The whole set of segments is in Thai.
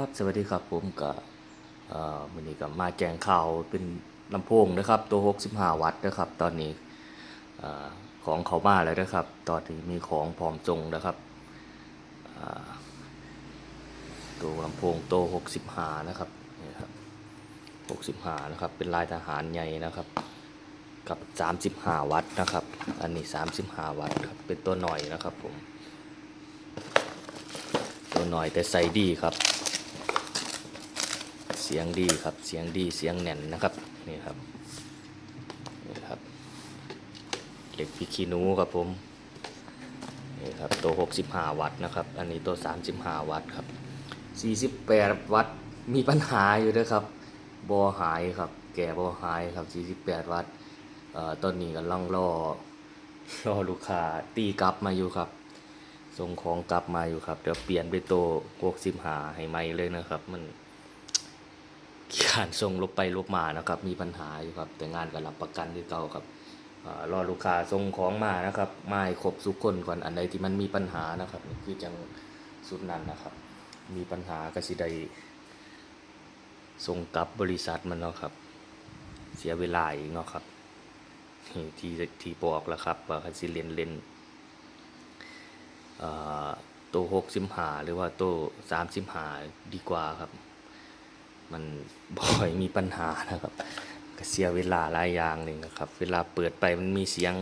ครับสวัสดีครับผมกับวันนี้กับมาแจ้งข่าวเป็นลำโพงนะครับ ตัว 65 วัตต์นะครับ ตอนนี้อของเขามาแล้วนะครับ ตอนนี้มีของพร้อมจงนะครับตัวลำโพงตัว 65 นะครับนี่ครับ65 นะครับ เป็นลายทหารใหญ่นะครับ กับ 35 วัตต์นะครับ อันนี้ 35 วัตต์ครับเป็นตัวหน่อยนะครับผมตัวหน่อยแต่ใส่ดีครับ เสียงดีครับเสียงดีเสียงแน่นนะครับนี่ครับนี่ครับเหล็กพิคีนูครับผมนี่ครับตัว 65 วัตต์นะครับอันนี้ตัว 35 วัตต์ครับ 48 วัตต์มีปัญหาอยู่ด้วยครับบอหายครับแก่บอหายครับ 48 วัตต์เอ่อตอนนี้กำลังรอรอลูกค้าตีกลับมาอยู่ครับส่งของกลับมาอยู่ครับ เดี๋ยวเปลี่ยนไปโตพวกซิมหาให้ใหม่เลยนะครับมัน การส่งลบไปลบมานะครับ มีปัญหาอยู่ครับ แต่งานก็รับประกันที่เก่าครับเอ่อรอลูกค้าส่งของมานะครับมาให้ครบทุกคนก่อนอันใดที่มันมีปัญหานะครับคือจังสุดนั้นนะครับ มีปัญหากสิได้ส่งกลับบริษัทมันเนาะครับ เสียเวลาอีกเนาะครับที่ที่บอกแล้วครับว่าเขาสิเล่นเล่นตัวหกสิมหาหรือว่าตัวสามสิมหาดีกว่าครับ มันบ่อยมีปัญหานะครับก็เสียเวลาหลายอย่างหนึ่งนะครับ เวลาเปิดไปมันมีเสียง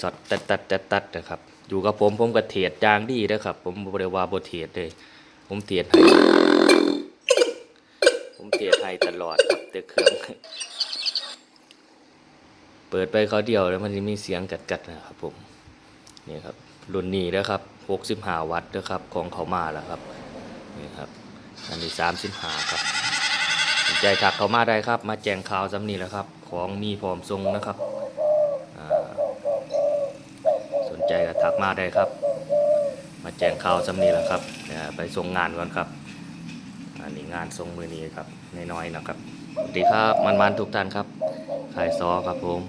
สดตัดตัดตัดตัดนะครับ อยู่กับผมผมก็เทรดจางดีนะครับ ผมบริวาบเทรดเลย ผมเทรดให้ผมเทรดให้ตลอดครับแต่เครื่อง เปิดไปเขาเดียวแล้วมันจะมีเสียงกัดๆนะครับผมนี่ครับรุ่นนี้นะครับ 65 วัตต์นะครับของเขามาแล้วครับนี่ครับ อันนี้35ครับสนใจถักเขามาได้ครับ มาแจงข่าวสำนีแล้วครับ ของมีพร้อมทรงนะครับสนใจก็ถักมาได้ครับ มาแจงข่าวสำนีแล้วครับไปส่งงานก่อนครับอันนี้งานทรงมือนี้ครับน้อยๆนะครับสวัสดีครับมันๆทุกท่านครับขายซอครับผม